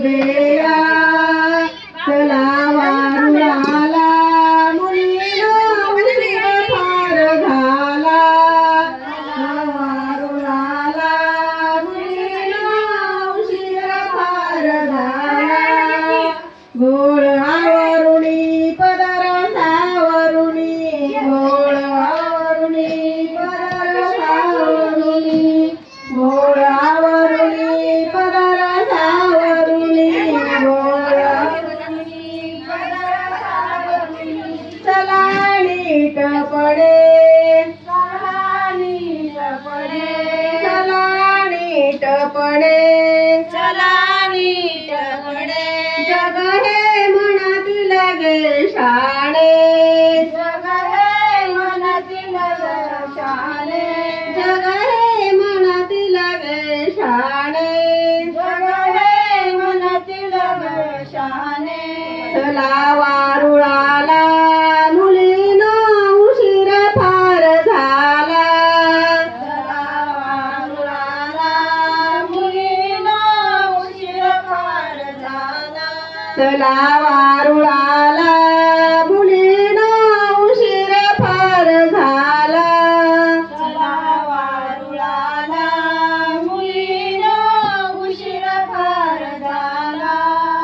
de પડે। સલાની ટપડે સલાની ટપડે वाटला वारुळाला मुलीना उशीर फार झाला. चला वारुळाला मुलीना उशीर फार झाला.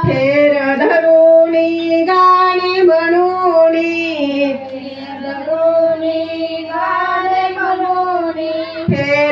फेर धरुणी गाणे म्हणूनी धरुणी गाणे म्हणूनी. फेर